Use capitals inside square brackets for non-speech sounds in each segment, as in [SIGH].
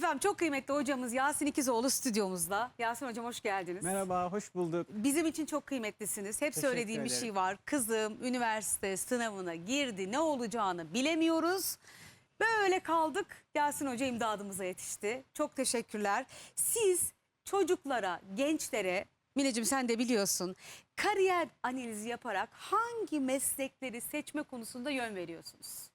Efendim çok kıymetli hocamız Yasin İkizoğlu stüdyomuzda. Yasin hocam hoş geldiniz. Merhaba, hoş bulduk. Bizim için çok kıymetlisiniz. Hep Teşekkür söylediğim bir ederim. şey var. Kızım üniversite sınavına girdi. Ne olacağını bilemiyoruz. Böyle kaldık. Yasin Hoca imdadımıza yetişti. Çok teşekkürler. Siz çocuklara, gençlere, Mineciğim sen de biliyorsun, kariyer analizi yaparak hangi meslekleri seçme konusunda yön veriyorsunuz?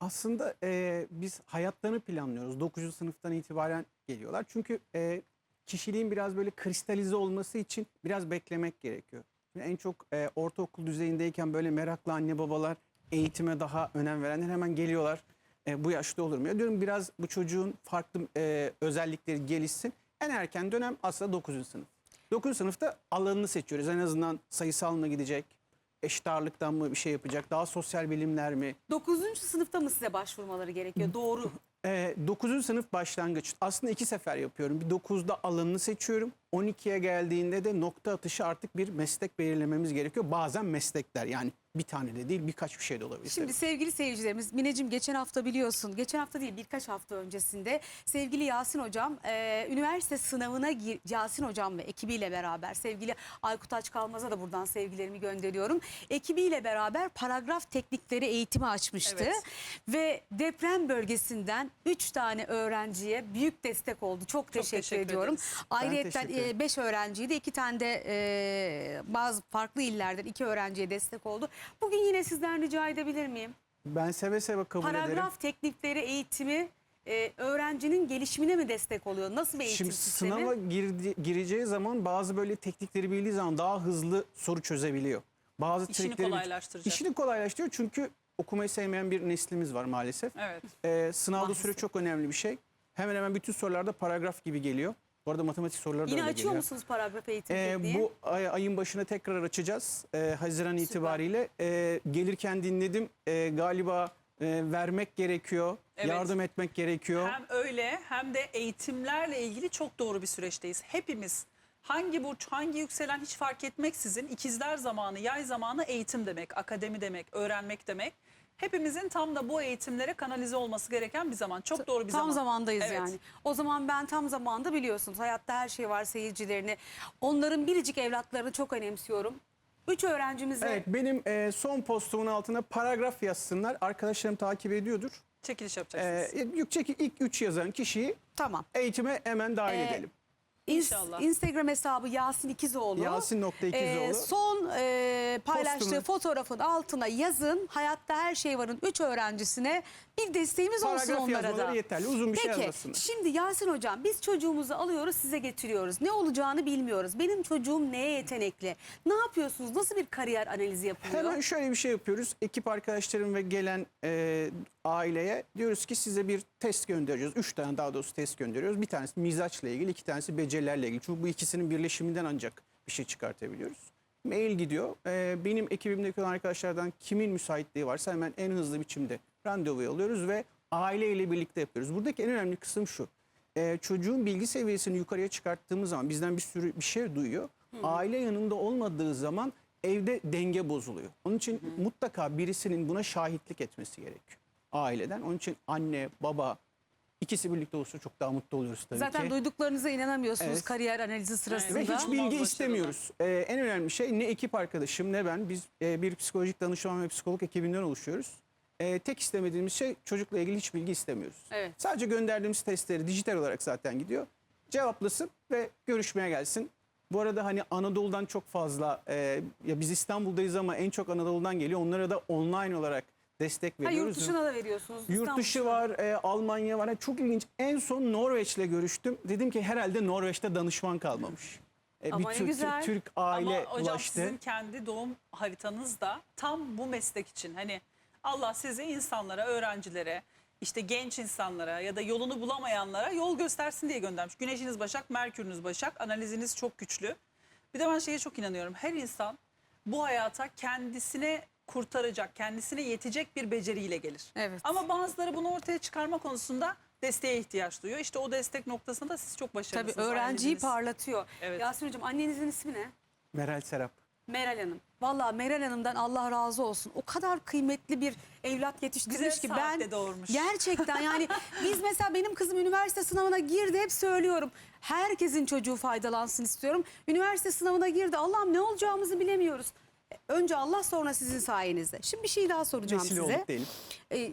Aslında e, biz hayatlarını planlıyoruz. 9. sınıftan itibaren geliyorlar. Çünkü e, kişiliğin biraz böyle kristalize olması için biraz beklemek gerekiyor. Şimdi en çok e, ortaokul düzeyindeyken böyle meraklı anne babalar eğitime daha önem verenler hemen geliyorlar. E, bu yaşta olur mu? Ya diyorum biraz bu çocuğun farklı e, özellikleri gelişsin. En erken dönem aslında 9. sınıf. 9. sınıfta alanını seçiyoruz. En azından sayısal mı gidecek? Eşit ağırlıktan mı bir şey yapacak? Daha sosyal bilimler mi? 9. sınıfta mı size başvurmaları gerekiyor? Doğru. 9. sınıf başlangıç. Aslında iki sefer yapıyorum. Bir 9'da alanını seçiyorum. 12'ye geldiğinde de nokta atışı artık bir meslek belirlememiz gerekiyor. Bazen meslekler yani bir tane de değil birkaç bir şey de olabilir. Şimdi sevgili seyircilerimiz Mineciğim geçen hafta biliyorsun geçen hafta değil birkaç hafta öncesinde sevgili Yasin hocam e, üniversite sınavına gir, Yasin hocam ve ekibiyle beraber sevgili Aykut Açkalmaz'a da buradan sevgilerimi gönderiyorum. Ekibiyle beraber paragraf teknikleri eğitimi açmıştı Evet. ve deprem bölgesinden 3 tane öğrenciye büyük destek oldu. Çok teşekkür, teşekkür ediyorum. ederim. 5 öğrenciydi. iki tane de e, bazı farklı illerden iki öğrenciye destek oldu. Bugün yine sizden rica edebilir miyim? Ben seve seve kabul ederim. Paragraf teknikleri eğitimi e, öğrencinin gelişimine mi destek oluyor? Nasıl bir eğitim Şimdi sistemi? sınava girdi, gireceği zaman bazı böyle teknikleri bildiği zaman daha hızlı soru çözebiliyor. Bazı İşini trikleri- kolaylaştıracak. İşini kolaylaştırıyor çünkü okumayı sevmeyen bir neslimiz var maalesef. Evet. Ee, sınavda Maalesef. süre çok önemli bir şey. Hemen hemen bütün sorularda paragraf gibi geliyor. Bu arada matematik soruları da Yine öyle açıyor geliyor. musunuz paragraf eğitim Ee, bu ay- ayın başına tekrar açacağız. Ee, Haziran Süper. itibariyle. Ee, gelirken dinledim. Ee, galiba e, vermek gerekiyor. Evet. Yardım etmek gerekiyor. Hem öyle hem de eğitimlerle ilgili çok doğru bir süreçteyiz. Hepimiz hangi burç, hangi yükselen hiç fark etmeksizin ikizler zamanı, yay zamanı eğitim demek, akademi demek, öğrenmek demek. Hepimizin tam da bu eğitimlere kanalize olması gereken bir zaman. Çok doğru bir tam zaman. zamandayız Evet. yani. O zaman ben tam zamanda biliyorsunuz hayatta her şey var seyircilerini. Onların biricik evlatlarını çok önemsiyorum. Üç öğrencimize Evet benim e, son postumun altına paragraf yazsınlar. Arkadaşlarım takip ediyordur. Çekiliş Ee, yapacaksınız. ilk, çek- ilk üç yazan kişiyi tamam. eğitime hemen dahil Ee, edelim. İnşallah. Instagram hesabı Yasin İkizoğlu. Yasin.ikizoğlu. Ee, son e, paylaştığı Postumu. fotoğrafın altına yazın. Hayatta her şey varın 3 öğrencisine bir desteğimiz olsun Paragraf onlara yazmaları da. yeterli. Uzun bir şey Peki yazmasınlar. şimdi Yasin hocam biz çocuğumuzu alıyoruz size getiriyoruz. Ne olacağını bilmiyoruz. Benim çocuğum neye yetenekli? Ne yapıyorsunuz? Nasıl bir kariyer analizi yapılıyor? Hemen şöyle bir şey yapıyoruz. Ekip arkadaşlarım ve gelen e, aileye diyoruz ki size bir test göndereceğiz. Üç tane daha doğrusu test gönderiyoruz. Bir tanesi mizaçla ilgili, iki tanesi becerilerle ilgili. Çünkü bu ikisinin birleşiminden ancak bir şey çıkartabiliyoruz. Mail gidiyor. E, benim ekibimdeki olan arkadaşlardan kimin müsaitliği varsa hemen en hızlı biçimde randevu alıyoruz ve aileyle birlikte yapıyoruz. Buradaki en önemli kısım şu. E, çocuğun bilgi seviyesini yukarıya çıkarttığımız zaman bizden bir sürü bir şey duyuyor. Aile yanında olmadığı zaman evde denge bozuluyor. Onun için mutlaka birisinin buna şahitlik etmesi gerekiyor aileden. Onun için anne, baba ikisi birlikte olursa çok daha mutlu oluyoruz tabii Zaten ki. duyduklarınıza inanamıyorsunuz Evet. kariyer analizi sırasında. Ve hiç bilgi başarılı. istemiyoruz. Ee, en önemli şey ne ekip arkadaşım ne ben. Biz e, bir psikolojik danışman ve psikolog ekibinden oluşuyoruz. Ee, tek istemediğimiz şey çocukla ilgili hiç bilgi istemiyoruz. Evet. Sadece gönderdiğimiz testleri dijital olarak zaten gidiyor. Cevaplasın ve görüşmeye gelsin. Bu arada hani Anadolu'dan çok fazla e, ya biz İstanbul'dayız ama en çok Anadolu'dan geliyor. Onlara da online olarak destek Ha, veriyoruz. yurt dışına da veriyorsunuz. Yurt dışı var, e, Almanya var. Yani çok ilginç. En son Norveç'le görüştüm. Dedim ki herhalde Norveç'te danışman kalmamış. E, Ama bir ne Türk, güzel. Türk aile Ama hocam ulaştı. sizin kendi doğum haritanız da tam bu meslek için. Hani Allah sizi insanlara, öğrencilere, işte genç insanlara ya da yolunu bulamayanlara yol göstersin diye göndermiş. Güneşiniz Başak, Merkürünüz Başak, analiziniz çok güçlü. Bir de ben şeye çok inanıyorum. Her insan bu hayata kendisine kurtaracak, kendisine yetecek bir beceriyle gelir. Evet. Ama bazıları bunu ortaya çıkarma konusunda desteğe ihtiyaç duyuyor. İşte o destek noktasında siz çok Tabii başarılısınız. öğrenciyi analiziniz. parlatıyor. Evet. Yasin hocam annenizin ismi ne? Meral Serap. Meral Hanım. Vallahi Meral Hanım'dan Allah razı olsun. O kadar kıymetli bir evlat yetiştirmiş Güzel ki saatte ben doğurmuş. gerçekten yani [LAUGHS] biz mesela benim kızım üniversite sınavına girdi hep söylüyorum. Herkesin çocuğu faydalansın istiyorum. Üniversite sınavına girdi. Allah'ım ne olacağımızı bilemiyoruz. Önce Allah sonra sizin sayenizde. Şimdi bir şey daha soracağım Vesile size. olduk diyelim. E, e,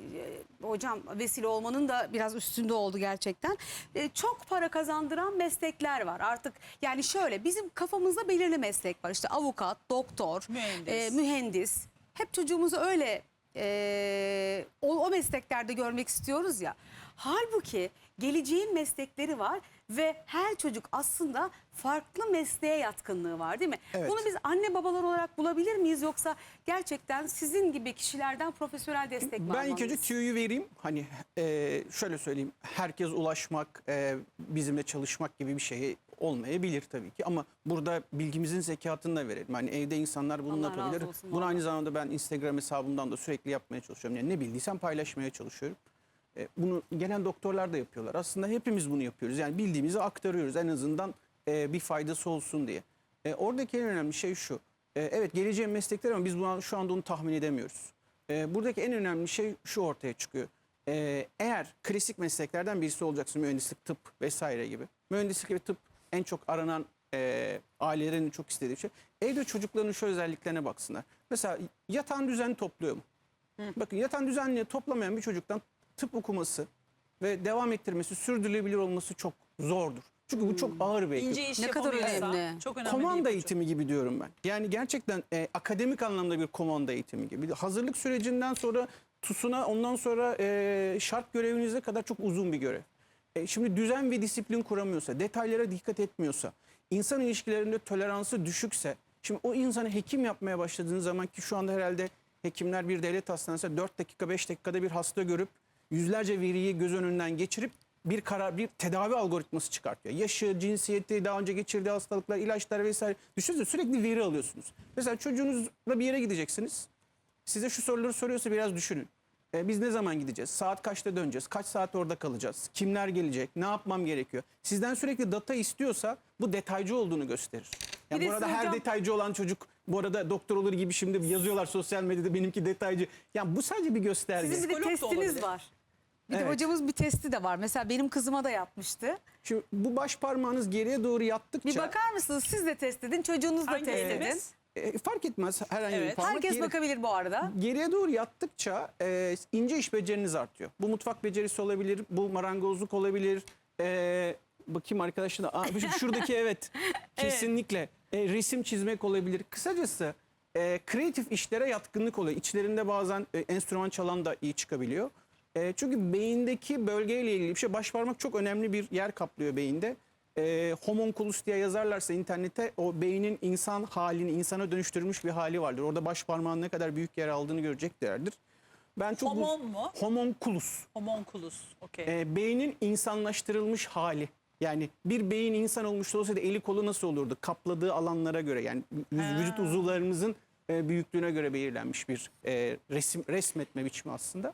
hocam vesile olmanın da biraz üstünde oldu gerçekten. E, çok para kazandıran meslekler var artık. Yani şöyle bizim kafamızda belirli meslek var. İşte avukat, doktor, Mühendis. e, mühendis. Hep çocuğumuzu öyle e, o, o mesleklerde görmek istiyoruz ya. Halbuki geleceğin meslekleri var ve her çocuk aslında farklı mesleğe yatkınlığı var değil mi? Evet. Bunu biz anne babalar olarak bulabilir miyiz yoksa gerçekten sizin gibi kişilerden profesyonel destek mi Ben ilk önce tüyoyu vereyim. Hani e, şöyle söyleyeyim. Herkes ulaşmak, e, bizimle çalışmak gibi bir şey olmayabilir tabii ki. Ama burada bilgimizin zekatını da verelim. Hani evde insanlar bunu Allah razı yapabilir. olsun Bunu vallahi. aynı zamanda ben Instagram hesabımdan da sürekli yapmaya çalışıyorum. Yani ne bildiysem paylaşmaya çalışıyorum. E, bunu gelen doktorlar da yapıyorlar. Aslında hepimiz bunu yapıyoruz. Yani bildiğimizi aktarıyoruz en azından e, bir faydası olsun diye. E, oradaki en önemli şey şu. E, evet geleceğin meslekler ama biz bunu, şu anda onu tahmin edemiyoruz. E, buradaki en önemli şey şu ortaya çıkıyor. E, eğer klasik mesleklerden birisi olacaksın mühendislik, tıp vesaire gibi. Mühendislik ve tıp en çok aranan e, ailelerin çok istediği şey. Evde çocukların şu özelliklerine baksınlar. Mesela yatan düzen topluyor mu? Bakın yatan düzenli toplamayan bir çocuktan tıp okuması ve devam ettirmesi, sürdürülebilir olması çok zordur. Çünkü bu çok ağır bir eğitim. İnce iş Ne kadar önemli. Çok önemli Komanda değil eğitimi gibi diyorum ben. Yani gerçekten e, akademik anlamda bir komanda eğitimi gibi. Hazırlık sürecinden sonra TUS'una ondan sonra e, şart görevinize kadar çok uzun bir görev. E, şimdi düzen ve disiplin kuramıyorsa, detaylara dikkat etmiyorsa, insan ilişkilerinde toleransı düşükse, şimdi o insanı hekim yapmaya başladığınız zaman ki şu anda herhalde hekimler bir devlet hastanesinde 4 dakika 5 dakikada bir hasta görüp yüzlerce veriyi göz önünden geçirip bir karar, bir tedavi algoritması çıkartıyor. Yaşı, cinsiyeti, daha önce geçirdiği hastalıklar, ilaçlar vesaire. Düşünsene sürekli veri alıyorsunuz. Mesela çocuğunuzla bir yere gideceksiniz. Size şu soruları soruyorsa biraz düşünün. E, biz ne zaman gideceğiz? Saat kaçta döneceğiz? Kaç saat orada kalacağız? Kimler gelecek? Ne yapmam gerekiyor? Sizden sürekli data istiyorsa bu detaycı olduğunu gösterir. Ya Bir bu arada her hocam- detaycı olan çocuk bu arada doktor olur gibi şimdi yazıyorlar sosyal medyada benimki detaycı. Ya bu sadece bir gösterge. Sizin bir de testiniz olabilir. var. Bir de Evet. hocamız bir testi de var. Mesela benim kızıma da yapmıştı. Şimdi bu baş parmağınız geriye doğru yattıkça Bir bakar mısınız? Siz de test edin, çocuğunuz da test edin. e, fark etmez herhangi bir Evet. parmak. Herkes geri- bakabilir bu arada. Geriye doğru yattıkça e, ince iş beceriniz artıyor. Bu mutfak becerisi olabilir, bu marangozluk olabilir. E, bakayım arkadaşlar. Aa, şu- şuradaki [LAUGHS] evet, kesinlikle. E, resim çizmek olabilir. Kısacası e, kreatif işlere yatkınlık oluyor. İçlerinde bazen e, enstrüman çalan da iyi çıkabiliyor. E, çünkü beyindeki bölgeyle ilgili bir şey. Baş parmak çok önemli bir yer kaplıyor beyinde. E, homunculus diye yazarlarsa internete o beynin insan halini, insana dönüştürmüş bir hali vardır. Orada baş parmağın ne kadar büyük yer aldığını göreceklerdir. Ben çok bu- Homon mu? homunculus. Homonculus. Okey. E, beynin insanlaştırılmış hali. Yani bir beyin insan olmuş olsaydı eli kolu nasıl olurdu? Kapladığı alanlara göre yani yüz- vücut uzuvlarımızın e, büyüklüğüne göre belirlenmiş bir e, resim resmetme biçimi aslında.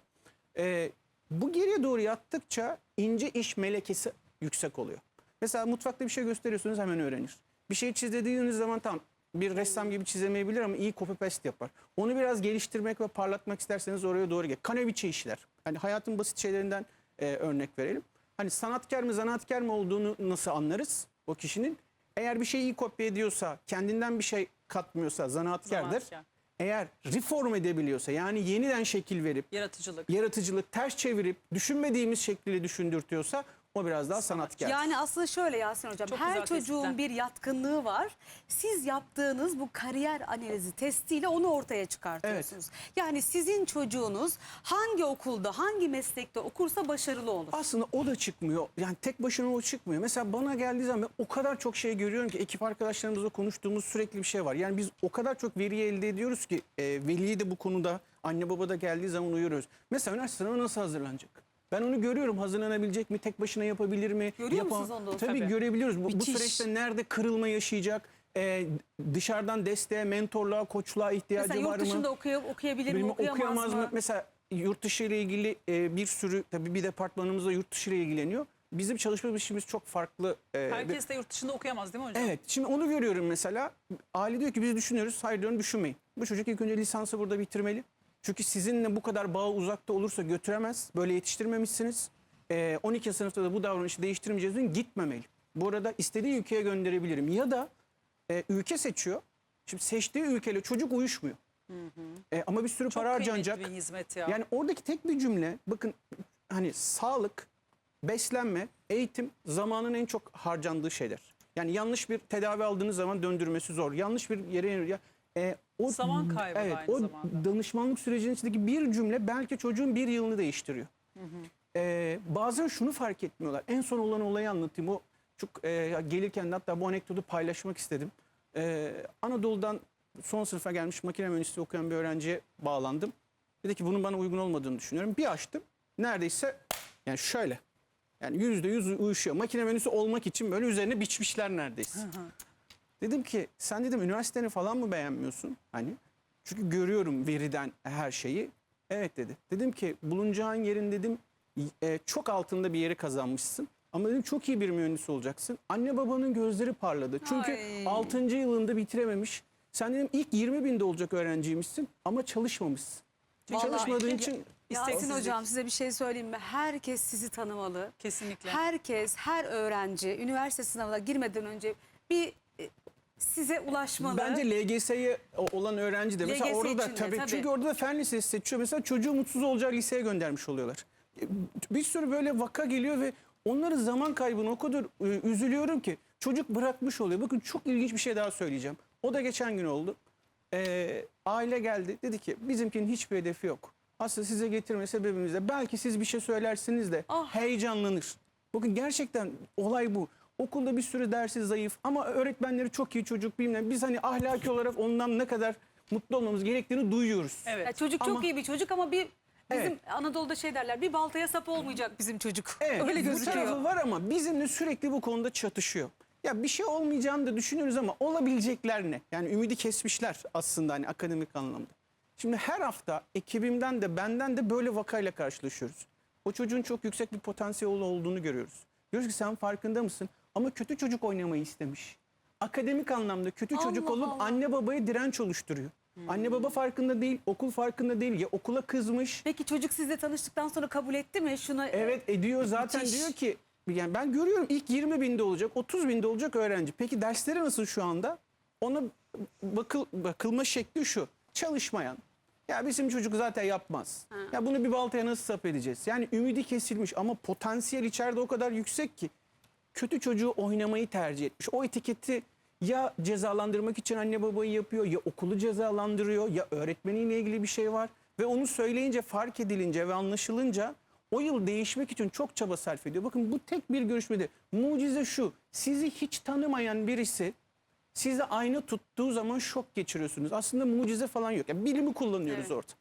E, bu geriye doğru yattıkça ince iş melekesi yüksek oluyor. Mesela mutfakta bir şey gösteriyorsunuz hemen öğrenir. Bir şey çiz dediğiniz zaman tam bir ressam gibi çizemeyebilir ama iyi copy paste yapar. Onu biraz geliştirmek ve parlatmak isterseniz oraya doğru gel. Kaneviçe işler. Hani hayatın basit şeylerinden e, örnek verelim. Hani sanatkar mı zanaatkar mı olduğunu nasıl anlarız o kişinin? Eğer bir şeyi iyi kopya ediyorsa, kendinden bir şey katmıyorsa zanaatkardır. Zanaatkar. Eğer reform edebiliyorsa yani yeniden şekil verip Yaratıcılık. yaratıcılık ters çevirip düşünmediğimiz şekliyle düşündürtüyorsa o biraz daha sanatkar. Yani aslında şöyle Yasin Hocam, Çok her güzel çocuğun tespitler. bir yatkınlığı var. Siz yaptığınız bu kariyer analizi testiyle onu ortaya çıkartıyorsunuz. Yani sizin çocuğunuz hangi okulda, hangi meslekte okursa başarılı olur. Aslında o da çıkmıyor. Yani tek başına o çıkmıyor. Mesela bana geldiği zaman ben o kadar çok şey görüyorum ki ekip arkadaşlarımızla konuştuğumuz sürekli bir şey var. Yani biz o kadar çok veriyi elde ediyoruz ki e, veliyi de bu konuda anne baba da geldiği zaman uyarıyoruz. Mesela üniversite sınavına nasıl hazırlanacak? Ben onu görüyorum. Hazırlanabilecek mi? Tek başına yapabilir mi? Görüyor musunuz onu da? Tabii, Tabii. görebiliyoruz. Bu, bu süreçte nerede kırılma yaşayacak? E, dışarıdan desteğe, mentorluğa, koçluğa ihtiyacı Mesela var yurt mı? dışında okuya, okuyabilir mi, Bilmem okuyamaz, mı? mı? Mesela yurt dışı ile ilgili e, bir sürü tabii bir departmanımız da yurt dışı ile ilgileniyor. bizim çalışma biçimimiz çok farklı. e, ve- Herkes de yurt dışında okuyamaz değil mi hocam? Evet şimdi onu görüyorum mesela. Aile diyor ki biz düşünüyoruz. Hayır diyorum düşünmeyin. Bu çocuk ilk önce lisansı burada bitirmeli. Çünkü sizinle bu kadar bağ uzakta olursa götüremez. Böyle yetiştirmemişsiniz. Ee, 12 sınıfta da bu davranışı değiştirmeyeceğiz. Gitmemeli. Bu arada istediği ülkeye gönderebilirim. Ya da e, ülke seçiyor. Şimdi seçtiği ülkeyle çocuk uyuşmuyor. E, ama bir sürü Çok para harcanacak. bir hizmet ya. Yani oradaki tek bir cümle bakın hani sağlık, beslenme, eğitim zamanın en çok harcandığı şeyler. Yani yanlış bir tedavi aldığınız zaman döndürmesi zor. Yanlış bir yere ya e, o Zaman kaybı da evet, aynı o zamanda. danışmanlık sürecinin içindeki bir cümle belki çocuğun bir yılını değiştiriyor. E, bazen şunu fark etmiyorlar. En son olan olayı anlatayım. O çok e, gelirken de hatta bu anekdotu paylaşmak istedim. E, Anadolu'dan son sınıfa gelmiş makine mühendisliği okuyan bir öğrenciye bağlandım. Dedi ki bunun bana uygun olmadığını düşünüyorum. Bir açtım. Neredeyse yani şöyle. Yani yüzde yüz uyuşuyor. Makine mühendisi olmak için böyle üzerine biçmişler neredeyse. Dedim ki sen dedim üniversiteni falan mı beğenmiyorsun? Hani çünkü görüyorum veriden her şeyi. Evet dedi. Dedim ki bulunacağın yerin dedim e, çok altında bir yeri kazanmışsın. Ama dedim çok iyi bir mühendis olacaksın. Anne babanın gözleri parladı. Çünkü Ay. 6. yılında bitirememiş. Sen dedim ilk 20 binde olacak öğrenciymişsin ama çalışmamışsın. Vallahi Çalışmadığın için Yasin İsteksizlik. hocam size bir şey söyleyeyim mi? Herkes sizi tanımalı. Kesinlikle. Herkes, her öğrenci üniversite sınavına girmeden önce bir size ulaşmalı. Bence LGS'ye olan öğrenci de mesela LGS orada da için de, tabii, tabii. çünkü orada da fen lisesi seçiyor. Mesela çocuğu mutsuz olacağı liseye göndermiş oluyorlar. E, Bir sürü böyle vaka geliyor ve onların zaman kaybını o kadar e, üzülüyorum ki çocuk bırakmış oluyor. Bakın çok ilginç bir şey daha söyleyeceğim. O da geçen gün oldu. E, aile geldi dedi ki bizimkinin hiçbir hedefi yok. Aslında size getirme sebebimiz de belki siz bir şey söylersiniz de Ah. heyecanlanır. Bakın gerçekten olay bu. Okulda bir sürü dersi zayıf ama öğretmenleri çok iyi çocuk bilmem. Biz hani ahlaki olarak ondan ne kadar mutlu olmamız gerektiğini duyuyoruz. Evet. Ya çocuk çok Ama- iyi bir çocuk ama bir bizim Evet. Anadolu'da şey derler bir baltaya sap olmayacak bizim çocuk. [LAUGHS] Evet, Öyle bu gözüküyor. tarafı var ama bizimle sürekli bu konuda çatışıyor. Ya bir şey olmayacağını da düşünüyoruz ama olabilecekler ne? Yani ümidi kesmişler aslında hani akademik anlamda. Şimdi her hafta ekibimden de benden de böyle vakayla karşılaşıyoruz. O çocuğun çok yüksek bir potansiyel olduğunu görüyoruz. Diyoruz ki sen farkında mısın? Ama kötü çocuk oynamayı istemiş. Akademik anlamda kötü çocuk Allah olup Allah. Hmm. anne babaya direnç oluşturuyor. Anne baba farkında değil, okul farkında değil. Ya okula kızmış, Peki çocuk sizle tanıştıktan sonra kabul etti mi? Şuna Evet ediyor zaten Müthiş. diyor ki yani ben görüyorum ilk 20 binde olacak 30 binde olacak öğrenci. Peki dersleri nasıl şu anda? Ona bakıl, bakılma şekli şu çalışmayan. Ya bizim çocuk zaten yapmaz. Ya bunu bir baltaya nasıl sap edeceğiz? Yani ümidi kesilmiş ama potansiyel içeride o kadar yüksek ki kötü çocuğu oynamayı tercih etmiş. O etiketi ya cezalandırmak için anne babayı yapıyor ya okulu cezalandırıyor ya öğretmeniyle ilgili bir şey var. Ve onu söyleyince fark edilince ve anlaşılınca o yıl değişmek için çok çaba sarf ediyor. Bakın bu tek bir görüşmede mucize şu sizi hiç tanımayan birisi sizi aynı tuttuğu zaman şok geçiriyorsunuz. Aslında mucize falan yok. Yani bilimi kullanıyoruz Evet. orada.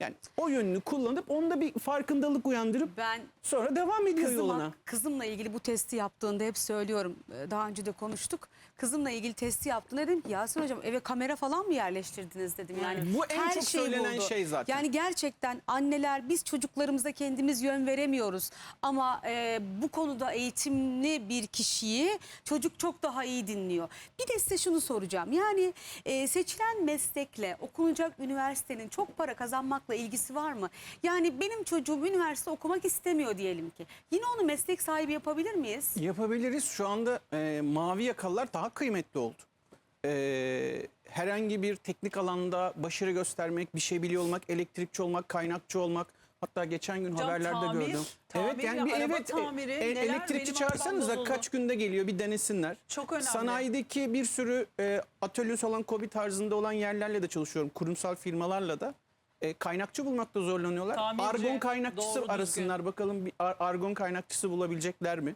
Yani o yönünü kullanıp onda bir farkındalık uyandırıp ben sonra devam ediyor kızıma, yoluna. kızımla ilgili bu testi yaptığında hep söylüyorum. Ee, Daha önce de konuştuk. Kızımla ilgili testi yaptığında dedim ki Yasin hocam eve kamera falan mı yerleştirdiniz dedim. Yani Bu en her çok şey söylenen buldu. şey zaten. Yani gerçekten anneler biz çocuklarımıza kendimiz yön veremiyoruz. Ama e, bu konuda eğitimli bir kişiyi çocuk çok daha iyi dinliyor. Bir de size şunu soracağım. Yani e, seçilen meslekle okunacak üniversitenin çok para kazanmakla ilgisi var mı? Yani benim çocuğum üniversite okumak istemiyor diyelim ki. Yine onu meslek sahibi yapabilir miyiz? Yapabiliriz. Şu anda e, mavi yakalılar daha kıymetli oldu. E, herhangi bir teknik alanda başarı göstermek, bir şey biliyor olmak, elektrikçi olmak, kaynakçı olmak. Hatta geçen gün Hocam haberlerde tamir, gördüm. tamir evet yani ya, bir evet tamiri, e, elektrikçi çağırsanız da kaç günde geliyor bir denesinler. Çok önemli. Sanayideki bir sürü e, atölyesi olan kobi tarzında olan yerlerle de çalışıyorum. Kurumsal firmalarla da. E, kaynakçı bulmakta zorlanıyorlar. Tamirci, argon kaynakçısı doğru düzgün. arasınlar. Bakalım bir ar- argon kaynakçısı bulabilecekler mi?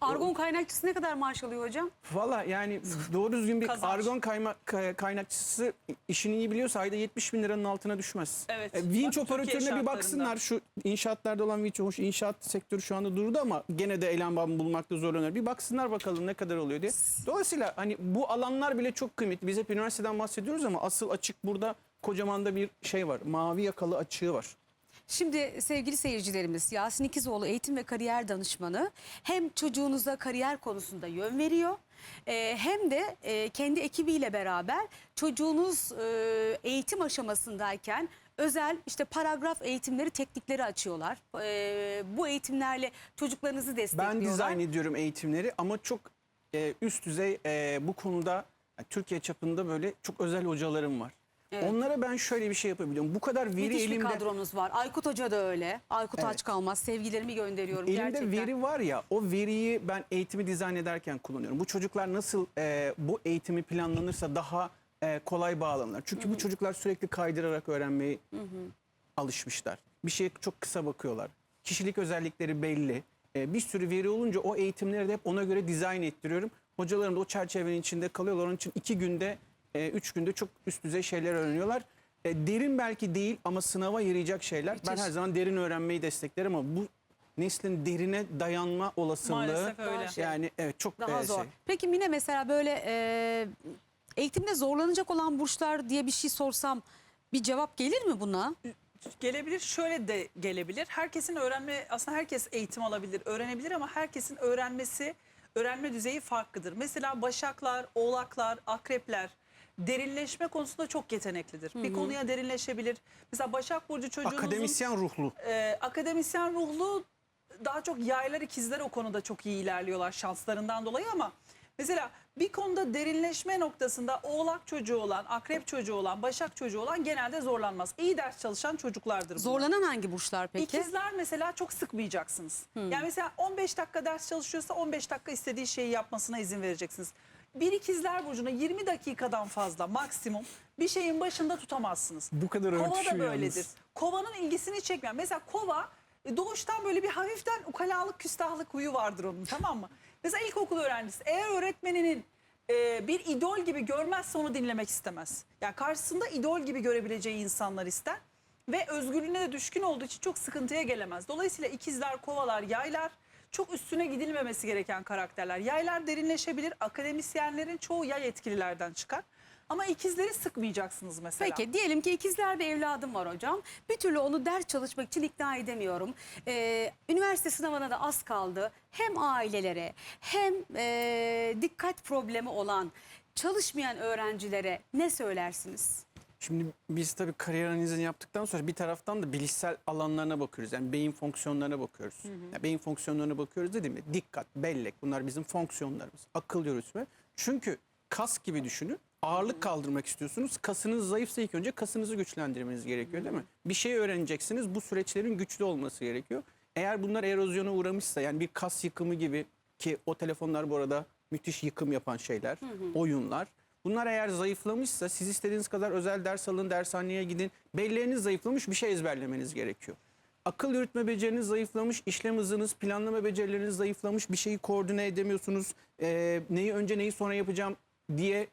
Argon kaynakçısı ne kadar maaş alıyor hocam? Valla yani doğru düzgün bir Kazanç. argon kayma, kay- kaynakçısı işini iyi biliyorsa ayda 70 bin liranın altına düşmez. Evet. E, vinç Bak, operatörüne bir baksınlar şu inşaatlarda olan vinç hoş inşaat sektörü şu anda durdu ama gene de eleman bulmakta zorlanıyor. Bir baksınlar bakalım ne kadar oluyor diye. Dolayısıyla hani bu alanlar bile çok kıymetli. Biz hep üniversiteden bahsediyoruz ama asıl açık burada kocaman da bir şey var. Mavi yakalı açığı var. Şimdi sevgili seyircilerimiz Yasin İkizoğlu eğitim ve kariyer danışmanı hem çocuğunuza kariyer konusunda yön veriyor e, hem de e, kendi ekibiyle beraber çocuğunuz e, eğitim aşamasındayken özel işte paragraf eğitimleri teknikleri açıyorlar. E, bu eğitimlerle çocuklarınızı destekliyorlar. Ben dizayn ediyorum eğitimleri ama çok e, üst düzey e, bu konuda yani Türkiye çapında böyle çok özel hocalarım var. Evet. Onlara ben şöyle bir şey yapabiliyorum. Bu kadar veri Müthiş bir elimde kadronuz var. Aykut Hoca da öyle. Aykut Evet. aç kalmaz. Sevgilerimi gönderiyorum elimde gerçekten. veri var ya o veriyi ben eğitimi dizayn ederken kullanıyorum. Bu çocuklar nasıl e, bu eğitimi planlanırsa daha e, kolay bağlanırlar. Çünkü bu çocuklar sürekli kaydırarak öğrenmeyi alışmışlar. Bir şeye çok kısa bakıyorlar. Kişilik özellikleri belli. E, bir sürü veri olunca o eğitimleri de hep ona göre dizayn ettiriyorum. Hocalarım da o çerçevenin içinde kalıyorlar. Onun için iki günde, e, üç günde çok üst düzey şeyler öğreniyorlar. E, derin belki değil ama sınava yarayacak şeyler. Ben her zaman derin öğrenmeyi desteklerim ama bu neslin derine dayanma olasılığı Maalesef öyle. şey. yani evet çok Daha e, zor. şey. Peki Mine mesela böyle e, eğitimde zorlanacak olan burçlar diye bir şey sorsam bir cevap gelir mi buna? Gelebilir şöyle de gelebilir. Herkesin öğrenme aslında herkes eğitim alabilir, öğrenebilir ama herkesin öğrenmesi, öğrenme düzeyi farklıdır. Mesela başaklar, oğlaklar, akrepler derinleşme konusunda çok yeteneklidir. Bir konuya derinleşebilir. Mesela Başak Burcu çocuğunuzun Akademisyen ruhlu. e, akademisyen ruhlu daha çok yaylar ikizler o konuda çok iyi ilerliyorlar şanslarından dolayı ama mesela bir konuda derinleşme noktasında oğlak çocuğu olan, akrep çocuğu olan, başak çocuğu olan genelde zorlanmaz. İyi ders çalışan çocuklardır bunlar. Zorlanan hangi burçlar peki? İkizler mesela çok sıkmayacaksınız. Yani mesela 15 dakika ders çalışıyorsa 15 dakika istediği şeyi yapmasına izin vereceksiniz. Bir ikizler burcuna 20 dakikadan fazla maksimum bir şeyin başında tutamazsınız. Bu kadar Kova örtüşüyor da böyledir. yalnız. Kovanın ilgisini çekmeyen. Mesela kova e, doğuştan böyle bir hafiften ukalalık, küstahlık huyu vardır onun tamam mı? Mesela ilkokul öğrencisi eğer öğretmeninin e, bir idol gibi görmezse onu dinlemek istemez. Yani karşısında idol gibi görebileceği insanlar ister. Ve özgürlüğüne de düşkün olduğu için çok sıkıntıya gelemez. Dolayısıyla ikizler, kovalar, yaylar çok üstüne gidilmemesi gereken karakterler. Yaylar derinleşebilir. Akademisyenlerin çoğu yay etkililerden çıkar. Ama ikizleri sıkmayacaksınız mesela. Peki diyelim ki ikizler bir evladım var hocam. Bir türlü onu ders çalışmak için ikna edemiyorum. Ee, üniversite sınavına da az kaldı. Hem ailelere hem e, dikkat problemi olan çalışmayan öğrencilere ne söylersiniz? Şimdi biz tabii kariyer analizini yaptıktan sonra bir taraftan da bilişsel alanlarına bakıyoruz. Yani beyin fonksiyonlarına bakıyoruz. Yani beyin fonksiyonlarına bakıyoruz dedim mi? Dikkat, bellek bunlar bizim fonksiyonlarımız. Akıl yürütme. Çünkü kas gibi düşünün. Ağırlık kaldırmak istiyorsunuz. Kasınız zayıfsa ilk önce kasınızı güçlendirmeniz gerekiyor değil mi? Bir şey öğreneceksiniz. Bu süreçlerin güçlü olması gerekiyor. Eğer bunlar erozyona uğramışsa yani bir kas yıkımı gibi ki o telefonlar bu arada müthiş yıkım yapan şeyler, oyunlar. Bunlar eğer zayıflamışsa siz istediğiniz kadar özel ders alın, dershaneye gidin. Belleğiniz zayıflamış bir şey ezberlemeniz gerekiyor. Akıl yürütme beceriniz zayıflamış, işlem hızınız, planlama becerileriniz zayıflamış, bir şeyi koordine edemiyorsunuz. Ee, neyi önce neyi sonra yapacağım diye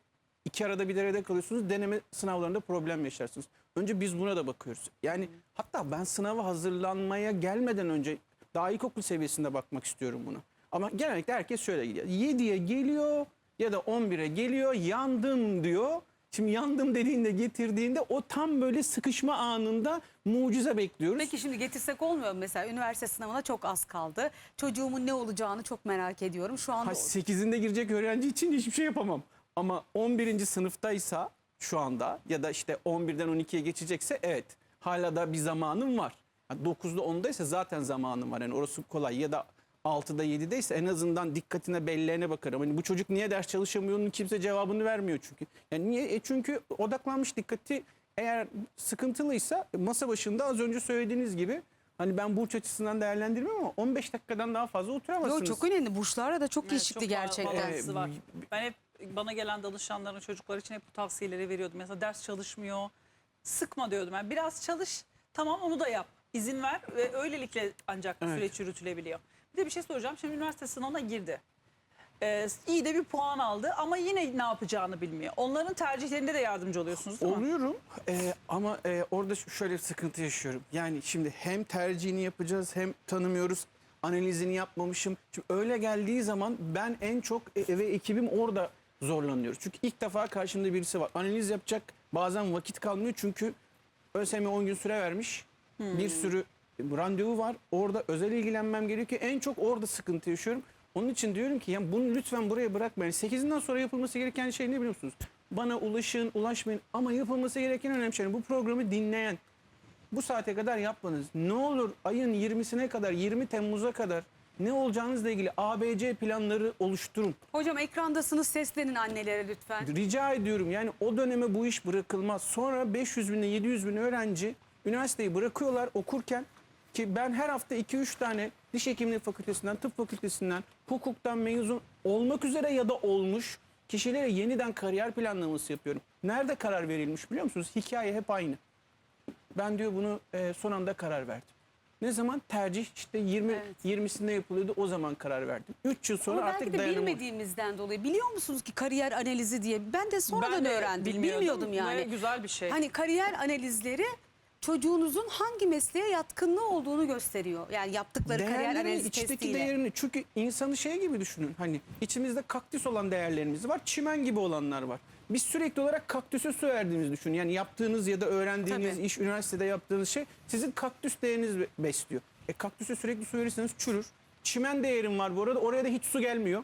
iki arada bir derede kalıyorsunuz. Deneme sınavlarında problem yaşarsınız. Önce biz buna da bakıyoruz. Yani hatta ben sınava hazırlanmaya gelmeden önce daha ilkokul seviyesinde bakmak istiyorum buna. Ama genellikle herkes şöyle gidiyor. 7'ye geliyor ya da 11'e geliyor yandım diyor. Şimdi yandım dediğinde getirdiğinde o tam böyle sıkışma anında mucize bekliyoruz. Peki şimdi getirsek olmuyor mu mesela üniversite sınavına çok az kaldı. Çocuğumun ne olacağını çok merak ediyorum. Şu anda Ha, 8'inde girecek öğrenci için hiçbir şey yapamam. Ama 11. sınıftaysa şu anda ya da işte 11'den 12'ye geçecekse evet hala da bir zamanım var. Ha, 9'da 10'daysa zaten zamanım var. Yani orası kolay ya da 6'da 7'deyse en azından dikkatine belleğine bakarım. Hani bu çocuk niye ders çalışamıyor onun kimse cevabını vermiyor çünkü. Yani niye? E çünkü odaklanmış dikkati eğer sıkıntılıysa masa başında az önce söylediğiniz gibi hani ben burç açısından değerlendirmem ama 15 dakikadan daha fazla oturamazsınız. Yo, çok önemli. Burçlarla da çok Evet, çok gerçekten. var. Ben hep bana gelen danışanların çocuklar için hep bu tavsiyeleri veriyordum. Mesela ders çalışmıyor, sıkma diyordum. Yani biraz çalış, tamam onu da yap. İzin ver ve öylelikle ancak Evet. süreç yürütülebiliyor. Bir de bir şey soracağım. Şimdi üniversite sınavına girdi. Ee, iyi de bir puan aldı ama yine ne yapacağını bilmiyor. Onların tercihlerinde de yardımcı oluyorsunuz değil mi? Oluyorum Ee, ama e, orada ş- şöyle bir sıkıntı yaşıyorum. Yani şimdi hem tercihini yapacağız hem tanımıyoruz. Analizini yapmamışım. Şimdi öyle geldiği zaman ben en çok e, ve ekibim orada zorlanıyoruz. Çünkü ilk defa karşımda birisi var. Analiz yapacak bazen vakit kalmıyor çünkü ÖSYM 10 gün süre vermiş. Bir sürü randevu var. Orada özel ilgilenmem gerekiyor. En çok orada sıkıntı yaşıyorum. Onun için diyorum ki ya bunu lütfen buraya bırakmayın. 8'inden sonra yapılması gereken şey ne biliyor musunuz? Bana ulaşın, ulaşmayın ama yapılması gereken önemli şey bu programı dinleyen bu saate kadar yapmanız. Ne olur ayın 20'sine kadar, 20 Temmuz'a kadar ne olacağınızla ilgili ABC planları oluşturun. Hocam ekrandasınız seslenin annelere lütfen. Rica ediyorum yani o döneme bu iş bırakılmaz. Sonra 500 bin ile 700 bin öğrenci üniversiteyi bırakıyorlar okurken ki ben her hafta 2-3 tane diş hekimliği fakültesinden, tıp fakültesinden, hukuktan mezun olmak üzere ya da olmuş kişilere yeniden kariyer planlaması yapıyorum. Nerede karar verilmiş biliyor musunuz? Hikaye hep aynı. Ben diyor bunu e, son anda karar verdim. Ne zaman? Tercih işte 20 Evet. 20'sinde yapılıyordu o zaman karar verdim. 3 yıl sonra Ama artık belki de dayanamadım. bilmediğimizden dolayı. Biliyor musunuz ki kariyer analizi diye? Ben de sonradan Ben de öğrendim. bilmiyordum. Bilmiyordum yani. Ve güzel bir şey. Hani kariyer analizleri çocuğunuzun hangi mesleğe yatkınlığı olduğunu gösteriyor. Yani yaptıkları kariyer Değerlerini, analizi içteki testiyle. değerini çünkü insanı şey gibi düşünün hani içimizde kaktüs olan değerlerimiz var çimen gibi olanlar var. Biz sürekli olarak kaktüse su verdiğimizi düşünün. Yani yaptığınız ya da öğrendiğiniz Tabii. iş üniversitede yaptığınız şey sizin kaktüs değeriniz be- besliyor. E kaktüse sürekli su verirseniz çürür. Çimen değerim var bu arada oraya da hiç su gelmiyor.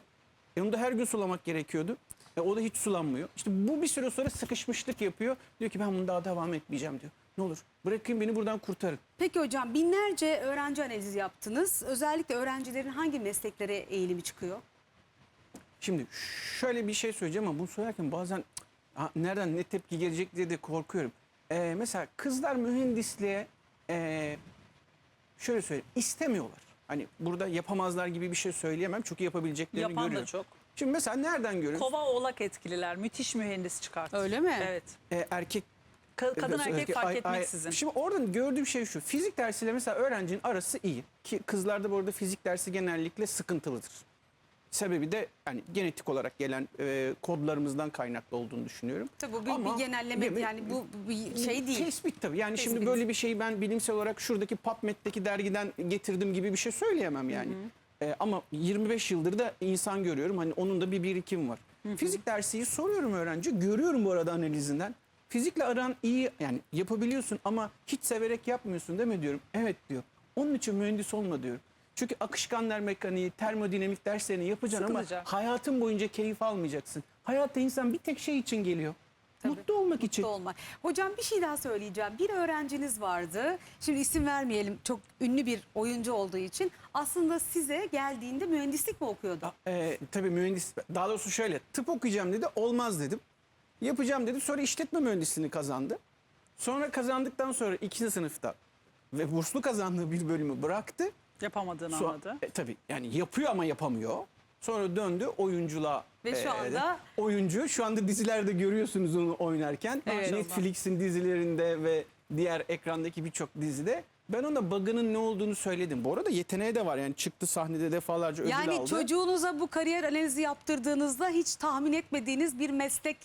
E onu da her gün sulamak gerekiyordu. E o da hiç sulanmıyor. İşte bu bir süre sonra sıkışmışlık yapıyor. Diyor ki ben bunu daha devam etmeyeceğim diyor. Ne olur bırakın beni buradan kurtarın. Peki hocam binlerce öğrenci analizi yaptınız. Özellikle öğrencilerin hangi mesleklere eğilimi çıkıyor? Şimdi şöyle bir şey söyleyeceğim ama bunu söylerken bazen "Aa, nereden ne tepki gelecek diye de korkuyorum. Ee, mesela kızlar mühendisliğe ee, şöyle söyleyeyim istemiyorlar. Hani burada yapamazlar gibi bir şey söyleyemem çünkü yapabileceklerini Yapan da görüyorum. çok. Şimdi mesela nereden görüyoruz? Kova oğlak etkililer. Müthiş mühendis çıkartır. Öyle mi? Evet. Ee, erkek Ka- kadın erkek fark ay- etmeksizin. Şimdi oradan gördüğüm şey şu. Fizik dersiyle mesela öğrencinin arası iyi. Ki kızlarda bu arada fizik dersi genellikle sıkıntılıdır. Sebebi de hani genetik olarak gelen e, kodlarımızdan kaynaklı olduğunu düşünüyorum. Tabii bu bir, Ama- bir genelleme bir- yani bu, bu bir şey değil. Tespit tabii. Yani şimdi Tespit. böyle bir şeyi ben bilimsel olarak şuradaki PubMed'deki dergiden getirdim gibi bir şey söyleyemem yani. Ee, ama 25 yıldır da insan görüyorum. Hani onun da bir birikim var. Fizik dersi soruyorum öğrenci. Görüyorum bu arada analizinden. Fizikle aran iyi yani yapabiliyorsun ama hiç severek yapmıyorsun değil mi diyorum. Evet diyor. Onun için mühendis olma diyorum. Çünkü akışkanlar mekaniği, termodinamik derslerini yapacaksın Sıkılacak. ama hayatın boyunca keyif almayacaksın. Hayatta insan bir tek şey için geliyor. Mutlu olmak için. Mutlu olmak. Hocam bir şey daha söyleyeceğim. Bir öğrenciniz vardı. Şimdi isim vermeyelim. Çok ünlü bir oyuncu olduğu için. Aslında size geldiğinde mühendislik mi okuyordu? Ee, tabii mühendis, daha doğrusu şöyle tıp okuyacağım dedi olmaz dedim. Yapacağım dedi sonra işletme mühendisliğini kazandı. Sonra kazandıktan sonra ikinci sınıfta ve burslu kazandığı bir bölümü bıraktı. Yapamadığını So- anladı. E, tabii yani yapıyor ama yapamıyor. Sonra döndü oyunculuğa. Ve şu e, anda- oyuncu şu anda dizilerde görüyorsunuz onu oynarken. Evet. Netflix'in dizilerinde ve diğer ekrandaki birçok dizide. Ben ona bug'ının ne olduğunu söyledim. Bu arada yeteneği de var yani çıktı sahnede defalarca ödül Yani aldı. çocuğunuza bu kariyer analizi yaptırdığınızda hiç tahmin etmediğiniz bir meslek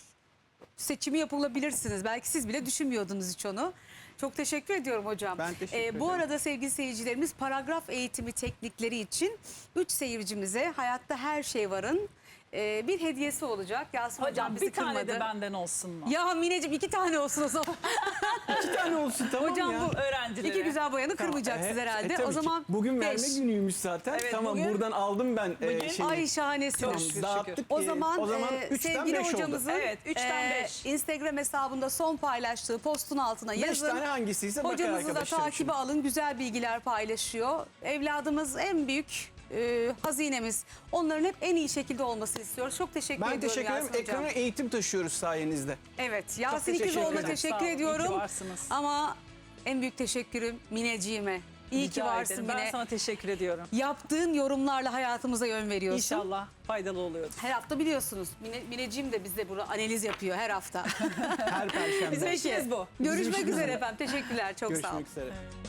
seçimi yapılabilirsiniz. Belki siz bile düşünmüyordunuz hiç onu. Çok teşekkür ediyorum hocam. Ee, Ben teşekkür Bu ederim. arada sevgili seyircilerimiz paragraf eğitimi teknikleri için 3 seyircimize Hayatta Her Şey Var'ın e, bir hediyesi olacak. Yasin hocam, Hocam bizi bir tane kırmadı. de benden olsun mu? Ya Mineciğim iki tane olsun o zaman. [LAUGHS] İki tane olsun tamam Hocam ya. bu Öğrencilere. iki güzel bayanı kırmayacaksınız E, herhalde. e, tabii o ki. zaman bugün beş. verme günüymüş zaten. Evet, tamam bugün- buradan aldım ben e, Bugün- şeyi. Ay şahanesiniz. Çok şükür. Dağıttık. O e, zaman, o zaman e, sevgili beş hocamızın Evet, üçten e, beş. Instagram hesabında son paylaştığı postun altına Beş yazın. tane hangisiyse bakar Hocamızı da şimdi. alın. Güzel bilgiler paylaşıyor. Evladımız en büyük e, hazinemiz. Onların hep en iyi şekilde olmasını istiyoruz. Çok teşekkür Ben ediyorum teşekkür ederim. Yasin hocam. Ekrana eğitim taşıyoruz sayenizde. Evet. Yasin teşekkür İkizoğlu'na ederim. Sağ teşekkür olun, iyi ki ediyorum. varsınız. Ama en büyük teşekkürüm Mineciğime. İyi ki Rica varsın ederim. Mine. Ben sana teşekkür ediyorum. Yaptığın yorumlarla hayatımıza yön veriyorsun. İnşallah faydalı oluyordur. Her hafta biliyorsunuz. Mine, Mineciğim de bizde burada analiz yapıyor her hafta. Her [LAUGHS] perşembe. Bizim işimiz bu. Görüşmek üzere efendim. Teşekkürler. Çok sağ olun. Görüşmek üzere.